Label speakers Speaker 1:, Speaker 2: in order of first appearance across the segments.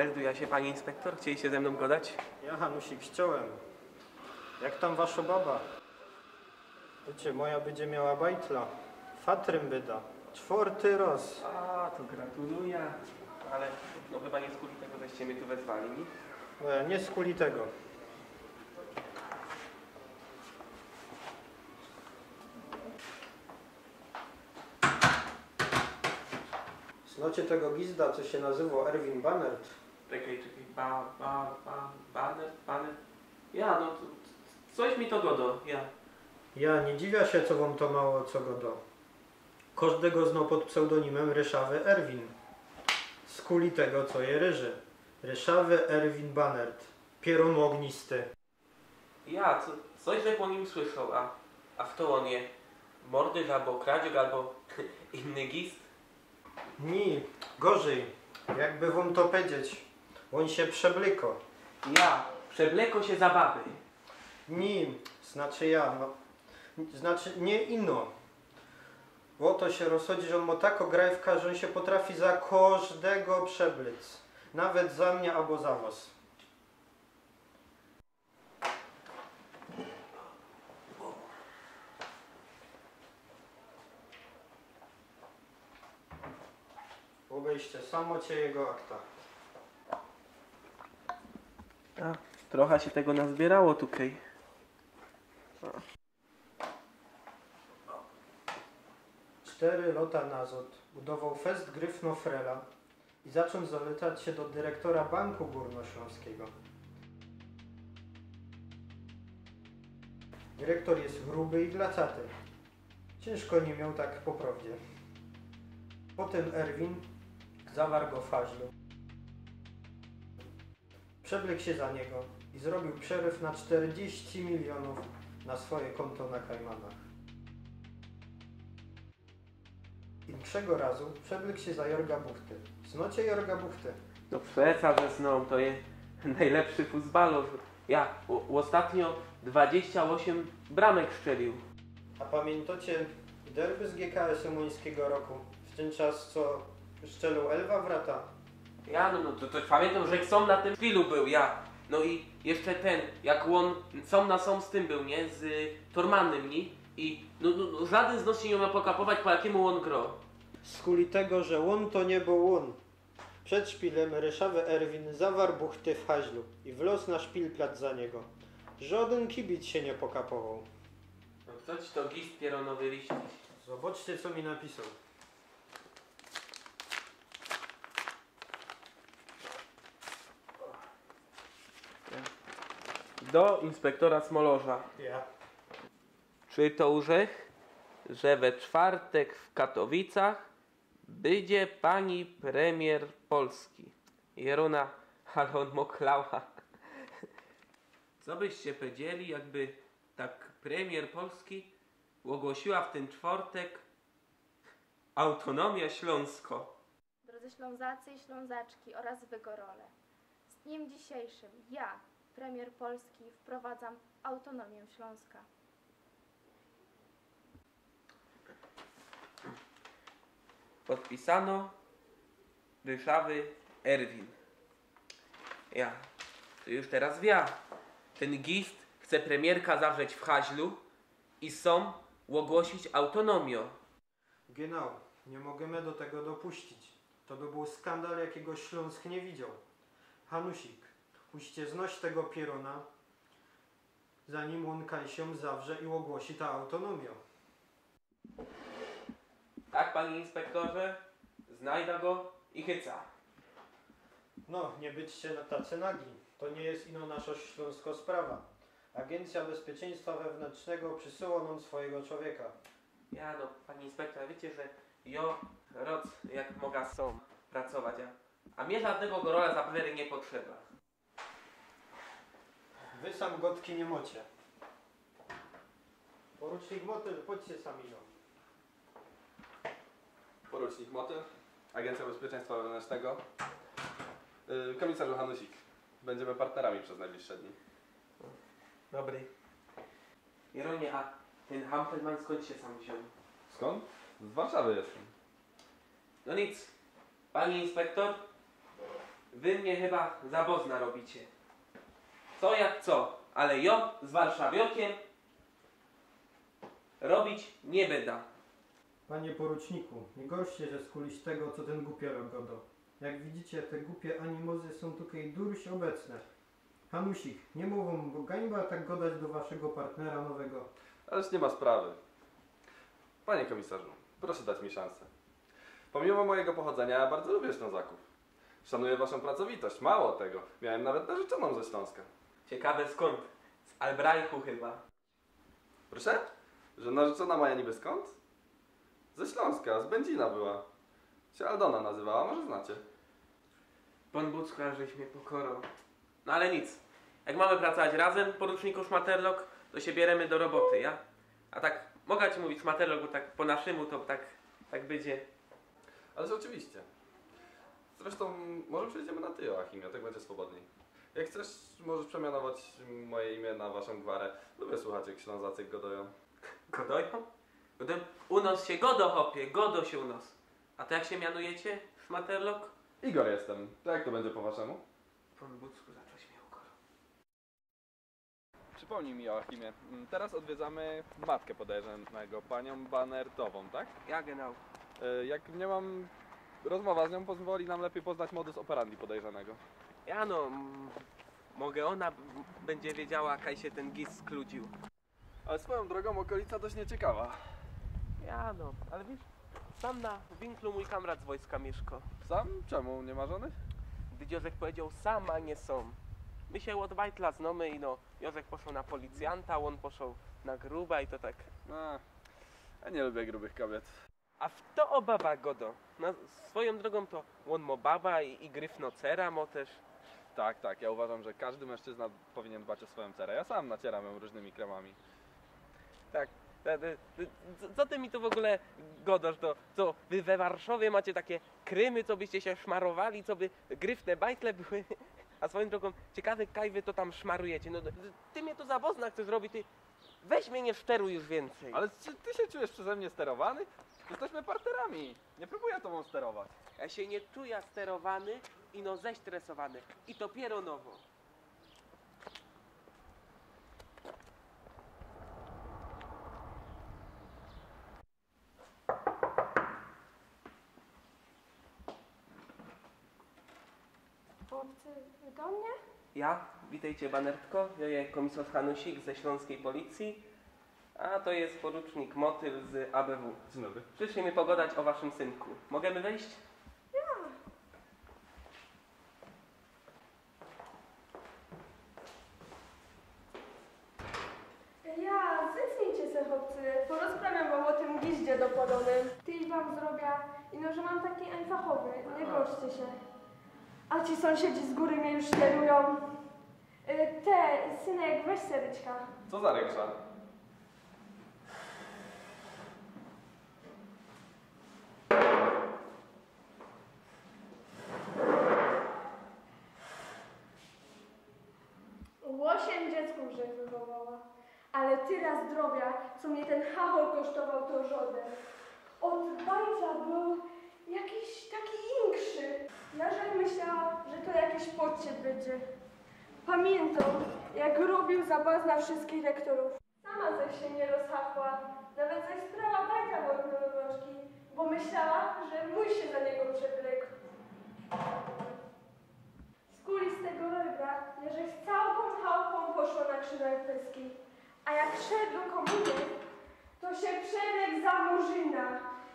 Speaker 1: Melduje się pani inspektor? Chcieliście ze mną gadać?
Speaker 2: Ja Hanusik ściąłem. Jak tam wasza baba? Wiecie, moja będzie miała bajtla. Fatrym byda. Czwarty roz.
Speaker 1: A, to gratuluję. Ale no chyba nie skuli tego, żeście mnie tu wezwali. nie?
Speaker 2: E, Nie skuli tego. Znacie tego gizda, co się nazywał Erwin Bannert?
Speaker 1: Czekaj, czekaj. Ba, ba, ba, baner, baner. Ja, no to, coś mi to godo, ja.
Speaker 2: Ja nie dziwia się, co wam to mało co go do. Każdego znał pod pseudonimem Ryszawy Erwin. Z kuli tego, co je ryży. Ryszawy Erwin Bannert. Pierun ognisty.
Speaker 1: Ja, co, coś żech o nim słyszał, a, a w to on je mordyż albo kradziok albo inny gist.
Speaker 2: Ni, gorzej. Jakby wam to powiedzieć. On się przebliko.
Speaker 1: Ja, przewleko się za baby.
Speaker 2: Ni, znaczy ja, no. Znaczy nie ino. Oto się rozchodzi, że on ma tak ograjwka, że on się potrafi za każdego przeblic. Nawet za mnie albo za was. Obejście samo cię jego akta.
Speaker 1: A, trochę się tego nazbierało tutaj.
Speaker 2: Cztery lata nazad budował fest Gryfnofrela i zaczął zaletać się do dyrektora Banku Górnośląskiego. Dyrektor jest gruby i glacaty. Ciężko nie miał tak po prawdzie. Potem Erwin zawarł go w. Przewlekł się za niego i zrobił przeryw na 40 milionów na swoje konto na Kajmanach. Inszego razu przewlekł się za Jorga Buchty. Znacie Jorga Buchty?
Speaker 1: No przeca, że zną, to jest najlepszy futbalor. Ja o, ostatnio 28 bramek strzelił.
Speaker 2: A pamiętacie derby z GKS Muńskiego roku? W ten czas co szczelał Elwa Wrata?
Speaker 1: Ja, no, no to, to pamiętam, że są na tym chwilu był, ja. No i jeszcze ten, jak on są na są z tym był, nie? Z y, Tormanem, nie? I no, no, no, żaden z nas się nie ma pokapować, po jakiemu on gro.
Speaker 2: Z kuli tego, że łon to nie był łon. Przed szpilem Ryszawy Erwin zawarł buchty w haźlu i wlosł na szpilplat za niego. Żaden kibic się nie pokapował.
Speaker 1: No co ci to gist pieronowy liść?
Speaker 2: Zobaczcie co mi napisał.
Speaker 1: Do inspektora Smolorza.
Speaker 2: Ja.
Speaker 1: Czy to urzech, że we czwartek w Katowicach będzie pani premier Polski? Jerona, ale on moklała. Co byście powiedzieli, jakby tak premier Polski ogłosiła w ten czwartek autonomia Śląsko?
Speaker 3: Drodzy Ślązacy i Ślązaczki oraz Wygorole, z dniem dzisiejszym ja, premier Polski, wprowadzam autonomię Śląska.
Speaker 1: Podpisano Ryszawy Erwin. Ja, to już teraz wie. Ten gist chce premierka zawrzeć w haźlu i są ogłosić autonomię.
Speaker 2: Genau, nie możemy do tego dopuścić. To by był skandal, jakiego Śląsk nie widział. Hanusik, musicie znoś tego pierona, zanim on się zawrze i ogłosi ta autonomię.
Speaker 1: Tak, panie inspektorze? Znajda go i chyca.
Speaker 2: No, nie byćcie na tacy nagi. To nie jest ino nasza śląsko sprawa. Agencja Bezpieczeństwa Wewnętrznego przysyła nam swojego człowieka.
Speaker 1: Ja no, pani inspektor, wiecie, że jo, roc, jak mogę są pracować, a, a mnie żadnego gorola za nie potrzeba.
Speaker 2: Wy sam gotki nie mocie. Porucznik Motyl, chodźcie sami no.
Speaker 4: Porucznik Motyl, Agencja Bezpieczeństwa Wewnętrznego. Yy, komisarzu Hanusik. Będziemy partnerami przez najbliższe dni.
Speaker 1: Dobry. Jeronie, a ten Hampelman skąd się sam wziął?
Speaker 4: Skąd? Z Warszawy jestem.
Speaker 1: No nic. Pani inspektor, Wy mnie chyba za bozna robicie. Co jak co, ale jo z warszawiokiem robić nie będę.
Speaker 2: Panie poruczniku, nie gorszcie, że skuliś tego, co ten głupiorok godo. Jak widzicie, te głupie animozy są tutaj durś obecne. Hanusik, nie mówą, bo gańba tak godać do waszego partnera nowego.
Speaker 4: Ależ nie ma sprawy. Panie komisarzu, proszę dać mi szansę. Pomimo mojego pochodzenia, bardzo lubię Ślązaków. Szanuję waszą pracowitość, mało tego. Miałem nawet narzeczoną ze Śląska.
Speaker 1: Ciekawe skąd? Z Albrajchu chyba.
Speaker 4: Proszę? Że narzeczona moja niby skąd? Ze Śląska, z Będzina była. Się Aldona nazywała, może znacie.
Speaker 1: Pan Bucka, żeś mnie pokorał. No ale nic. Jak mamy pracować razem, poruczniku Szmaterlok, to się bierzemy do roboty, ja? A tak, mogę ci mówić Szmaterlok, bo tak po naszemu to tak, tak będzie.
Speaker 4: Ależ oczywiście. Zresztą może przejdziemy na ty, Joachimie, tak będzie swobodniej. Jak chcesz, możesz przemianować moje imię na waszą gwarę. Lubię słuchać, jak Ślązacy godoją.
Speaker 1: Godoją? Godoją? U nas się godo hopie, godo się u nas. A to jak się mianujecie, Szmaterlok?
Speaker 4: Igor jestem. To jak to będzie po waszemu?
Speaker 1: Pan Bucku zacząć mnie ukorał.
Speaker 5: Przypomnij mi Joachimie, m, teraz odwiedzamy matkę podejrzanego, panią Banertową, tak?
Speaker 1: Ja genau.
Speaker 5: E, Jak nie mam... Rozmowa z nią pozwoli nam lepiej poznać modus operandi podejrzanego.
Speaker 1: Ja no, mogę ona będzie wiedziała, kaj się ten gis skludził.
Speaker 5: Ale swoją drogą okolica dość nieciekawa.
Speaker 1: Ja no, ale wiesz, sam na winklu mój kamrat z wojska mieszko.
Speaker 5: Sam? Czemu? Nie ma żony?
Speaker 1: Gdy Józek powiedział sam, a nie są. My się od Bajtla znamy i no, Józek poszedł na policjanta, on poszedł na gruba i to tak.
Speaker 5: A, ja nie lubię grubych kobiet.
Speaker 1: A w to o baba godo. Swoją drogą to on mo baba i, i gryf nocera mo też.
Speaker 5: Tak, tak, ja uważam, że każdy mężczyzna powinien dbać o swoją cerę. Ja sam nacieram ją różnymi kremami.
Speaker 1: Tak. Ta- ta- ta- co- Co ty mi tu w ogóle godasz, to co wy we Warszawie macie takie krymy, co byście się szmarowali, co by gryfne bajtle były, a swoją drogą ciekawe kaj wy to tam szmarujecie. No ty mnie tu za bozna chcesz zrobić, ty weź mnie nie szczeruj już więcej.
Speaker 5: Ale czy ty się czujesz przeze mnie sterowany? Jesteśmy partnerami. Nie próbuję tobą sterować.
Speaker 1: Ja się nie czuję sterowany i no zestresowany. I to dopiero nowo.
Speaker 3: Chłopcy, do mnie?
Speaker 1: Ja, witajcie banertko, ja jest komisarz Hanusik ze Śląskiej Policji, a to jest porucznik Motyl z ABW.
Speaker 4: Dzień dobry.
Speaker 1: Przyszli mi pogadać o waszym synku. Możemy wejść?
Speaker 6: Ja, zycnijcie se chłopcy, porozprawiam wam o tym giździe dopalonym. Ty wam zrobię, i no, że mam taki einfachowy, nie gorszcie się. A ci sąsiedzi z góry mnie już sterują. Y, Te, synek, weź seryczka.
Speaker 4: Co za rększa?
Speaker 6: Łosiem dziecku grzech wywołała. Ale tyle zdrowia, co mnie ten chachol kosztował to żodę. Od bajca był jakiś taki inkszy. Ja żem myślała, że to jakiś podciep będzie. Pamiętam, jak robił zabaz na wszystkich lektorów. Sama zaś się nie rozchachła, nawet zaś sprała bajka wodne nożki, bo myślała, że mój się za niego przewlekł. Z kuli z tego że z całą chałupą poszło na krzyżach pyski. A jak szedł do komuny, to się przebiegł za murzyna.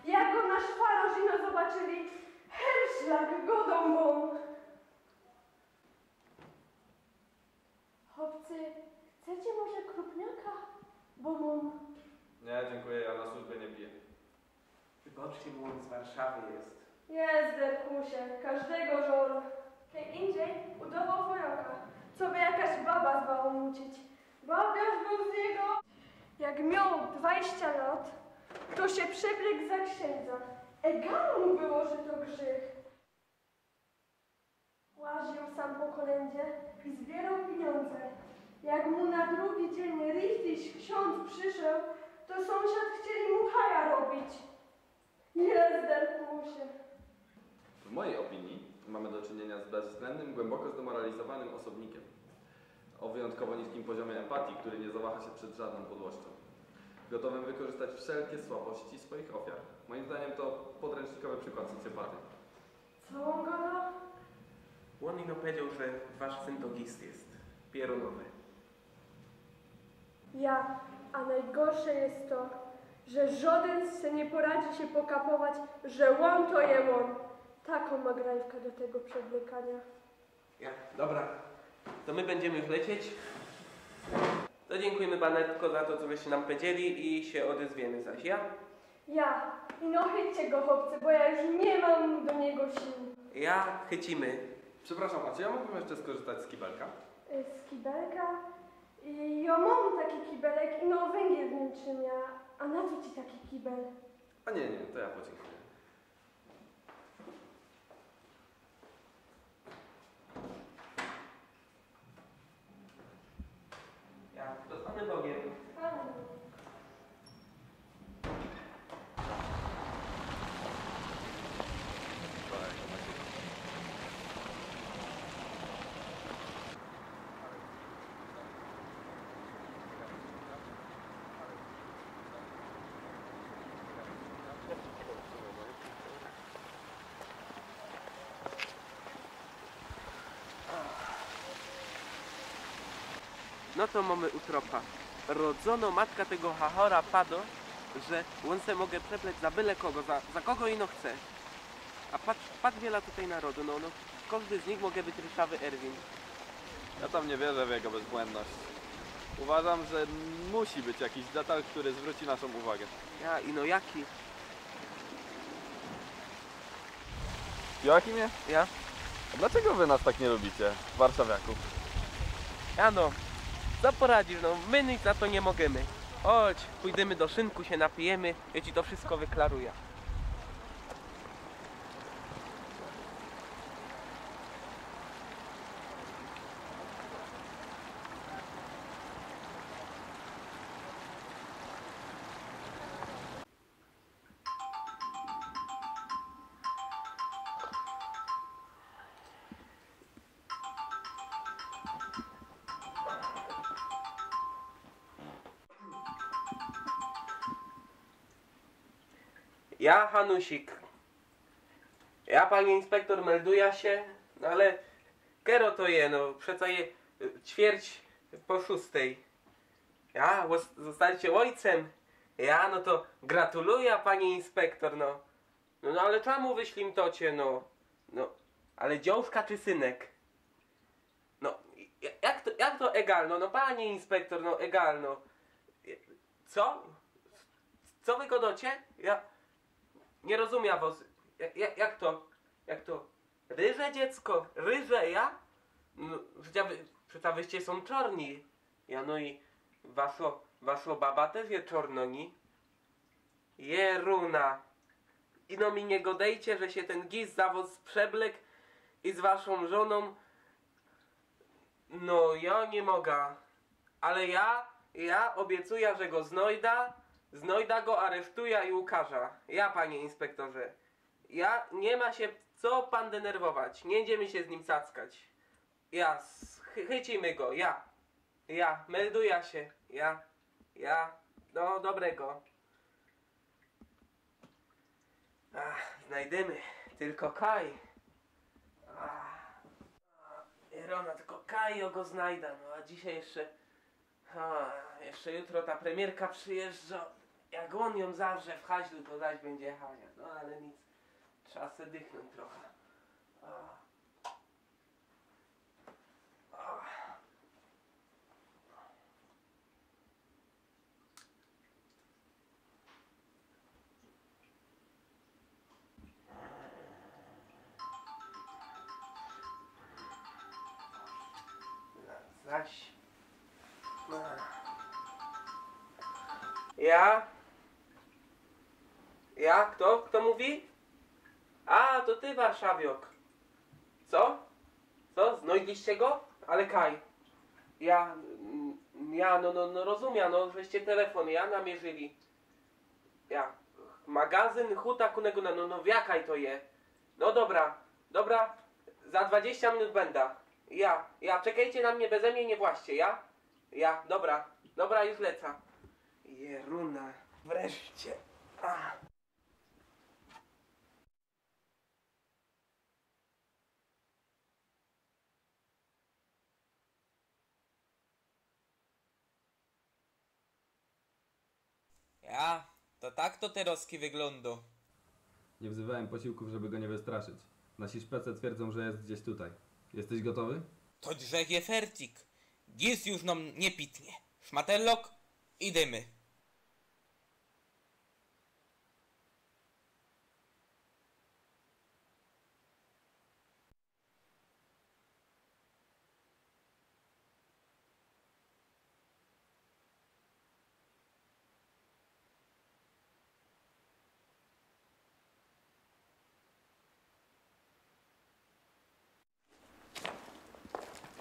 Speaker 6: Jak go na szwarożino zobaczyli, herszlak godą mą. Chłopcy, chcecie może krupniaka? Bo mam.
Speaker 4: Nie, dziękuję, ja na służbę nie piję.
Speaker 1: Wybaczcie, bo on z Warszawy jest.
Speaker 6: Jest, Derkusie, każdego żoru. Kiedy indziej udawał wojoka, co by jakaś baba zbała mucić. Babiarz był z niego. Jak miał 20 lat, to się przebiegł za księdza. Egal mu było, że to grzech. Łaził sam po kolędzie i zbierał pieniądze. Jak mu na drugi dzień Richtiś ksiądz przyszedł, to sąsiad chcieli mu haja robić. Jest, Derkusie.
Speaker 4: W mojej opinii mamy do czynienia z bezwzględnym głęboko zdemoralizowanym osobnikiem. O wyjątkowo niskim poziomie empatii, który nie zawaha się przed żadną podłością. Gotowym wykorzystać wszelkie słabości swoich ofiar. Moim zdaniem to podręcznikowy przykład socjopaty.
Speaker 6: Co on gada?
Speaker 1: On ino powiedział, że wasz syn to gist jest. Pieronowy.
Speaker 6: Ja, a najgorsze jest to, że żaden se nie poradzi się pokapować, że on to je on. Taką ma do tego przewlekania.
Speaker 1: Ja, dobra. To my będziemy już lecieć. To dziękujemy Banetko za to, co wyście nam powiedzieli i się odezwiemy zaś. Ja?
Speaker 6: Ja, i no chyćcie go chłopcy, bo ja już nie mam do niego sił.
Speaker 1: Ja chycimy.
Speaker 4: Przepraszam, a czy ja mógłbym jeszcze skorzystać z kibelka?
Speaker 6: Y, Z kibelka? Ja mam taki kibelek i no węgiel w nim trzymia. A na co ci taki kibel?
Speaker 4: A nie, nie, to ja podziękuję.
Speaker 1: Ja, to z Panem Bogiem. No to mamy utropa. Rodzono matka tego hachora pado, że se mogę przepleć za byle kogo, za, za kogo ino chce. A patrz, patrz wiele tutaj narodu, no, no. Każdy z nich mogę być ryszawy Erwin.
Speaker 5: Ja tam nie wierzę w jego bezbłędność. Uważam, że musi być jakiś detal, który zwróci naszą uwagę.
Speaker 1: Ja, ino jaki?
Speaker 5: Joachimie,
Speaker 1: Ja?
Speaker 5: a dlaczego wy nas tak nie lubicie, warszawiaków?
Speaker 1: Ja no, co poradzisz, no, my nic na to nie możemy. Chodź, pójdziemy do szynku, się napijemy, ja ci to wszystko wyklaruję. Ja, Hanusik. Ja, panie inspektor, melduję się, no ale kero to je, no, przeco je y, ćwierć po szóstej. Ja, zostaliście ojcem. Ja, no to gratuluję, panie inspektor, no. No, no ale czemu wyślim to cię, no? No, ale dziążka czy synek? No, ja- jak to, jak to egalno, no, panie inspektor, no, egalno. Co? Co wy godocie? Ja... Nie rozumiem was. Jak, jak, to? Jak to? Ryże dziecko? Ryże ja? No, przecież wy, są czarni. Ja no i waszo, waszo baba też jest czarnoni. Jeruna. I no mi nie godejcie, że się ten gis zawóz przeblek i z waszą żoną. No ja nie mogę. Ale ja, ja obiecuję, że go znajda. Znajda go, aresztuja i ukarza. Ja, panie inspektorze. Ja, nie ma się co pan denerwować. Nie będziemy się z nim cackać. Ja, chycimy go, ja. Ja, melduję się. Ja, ja. No, dobrego. Ach, znajdziemy. Tylko Kaj. Ach. Irona, tylko Kajo go znajda. No, a dzisiaj jeszcze... A, jeszcze jutro ta premierka przyjeżdża. Jak on ją zawrze w haźlu, to zaś będzie Hania. No ale nic. Trzeba se dychnąć trochę. A. A. Zaś. Ja? Ja? Kto? Kto mówi? A, to ty, Warszawiok. Co? Co? Znajdziecie go? Ale Kaj. Ja, mm, ja, no, no, no rozumiem, no, żeście telefon, ja namierzyli. Ja, magazyn Huta Kunego, no, no, wiakaj to je. No dobra, dobra, Za 20 minut będę. Ja, ja, czekajcie na mnie, beze mnie nie właśnie, ja? Ja, dobra, dobra, już lecę. Jeruna, wreszcie. Ach. Ja, to tak to teroski wyglądu.
Speaker 4: Nie wzywałem posiłków, żeby go nie wystraszyć. Nasi szpece twierdzą, że jest gdzieś tutaj. Jesteś gotowy?
Speaker 1: To drzech je fertik. Gis już nam nie pitnie. Szmatelok, idziemy.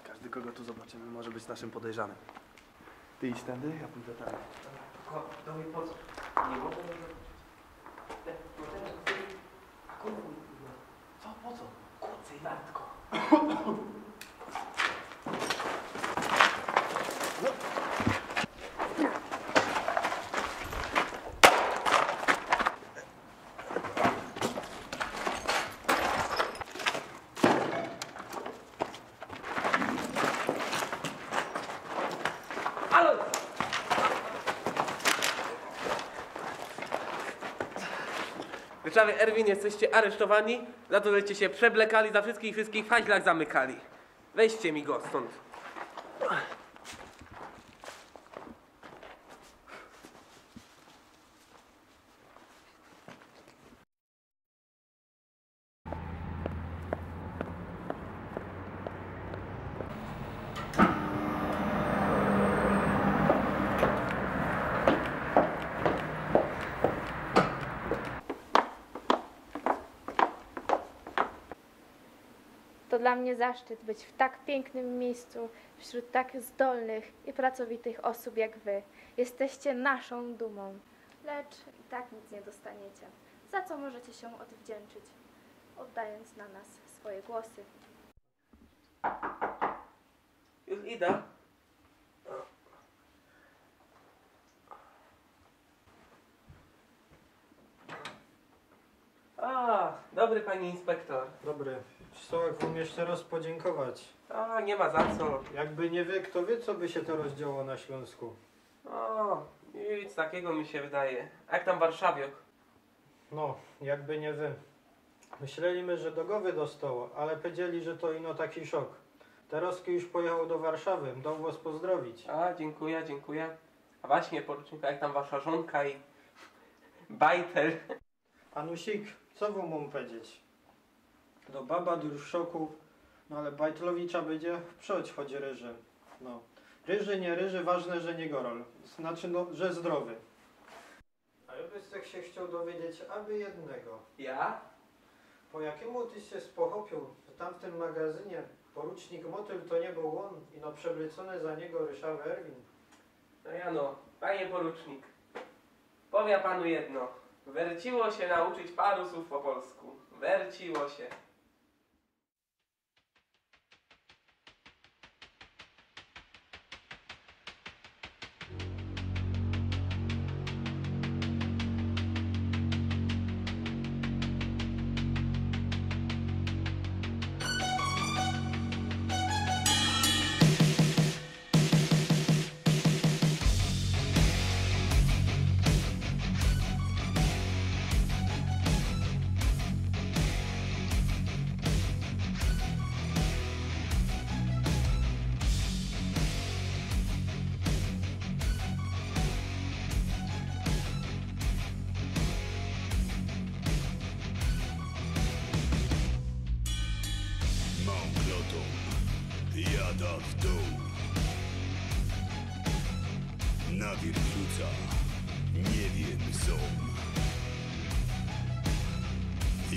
Speaker 7: Każdy, kogo tu zobaczymy, może być naszym podejrzanym. Ty idź tędy, ja pójdę tam.
Speaker 1: Do mnie po co? Nie mogę A kurwa,
Speaker 7: Co, po co?
Speaker 1: i wartko. Wyczawy Erwin, jesteście aresztowani za to, żeście się przeblekali, za wszystkich wszystkich w zamykali. Weźcie mi go stąd.
Speaker 3: To dla mnie zaszczyt być w tak pięknym miejscu, wśród tak zdolnych i pracowitych osób jak wy. Jesteście naszą dumą. Lecz i tak nic nie dostaniecie, za co możecie się odwdzięczyć, oddając na nas swoje głosy.
Speaker 1: Już idę. A, dobry pani inspektor.
Speaker 2: Dobry. Stołek wam jeszcze raz podziękować.
Speaker 1: A, nie ma za co.
Speaker 2: Jakby nie wy, kto wie, co by się teraz działo na Śląsku.
Speaker 1: O, nic takiego mi się wydaje. A jak tam Warszawiok?
Speaker 2: No, jakby nie wy. Myśleliśmy, że do głowy dostało, ale powiedzieli, że to ino taki szok. Teroski już pojechał do Warszawy, dał was pozdrowić.
Speaker 1: A, dziękuję, dziękuję. A właśnie, porucznika, jak tam wasza żonka i bajtel?
Speaker 2: Anusik, co wam mam powiedzieć? Do baba już w szoku, no ale Bajtlowicza będzie w przoć chodzi ryży. No. Ryży, nie ryży, ważne, że nie gorol. Znaczy, no, że zdrowy. A ja byś tak się chciał dowiedzieć, aby jednego.
Speaker 1: Ja?
Speaker 2: Po jakiemu tyś się spochopił, w tym magazynie porucznik Motyl to nie był on i no przewrócony za niego Ryszard Erwin.
Speaker 1: No ja no, panie porucznik. Powiem panu jedno. Werciło się nauczyć paru słów po polsku. Werciło się.
Speaker 8: W dół. Na wierchuca nie wiem są.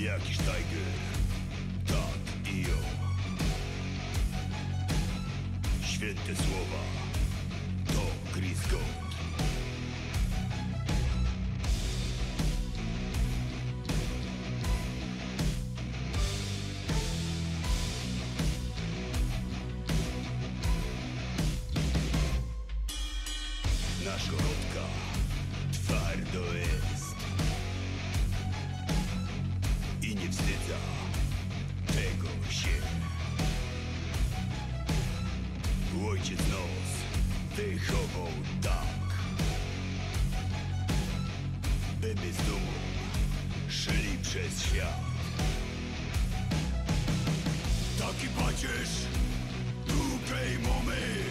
Speaker 8: Jakiś tiger, tak i ją. Święte słowa to Chris Gold Naszkodka twardo jest. I nie wstydza tego się. Ojciec nos wychował tak Byby z dumą szli przez świat. Taki pacierz długiej mamy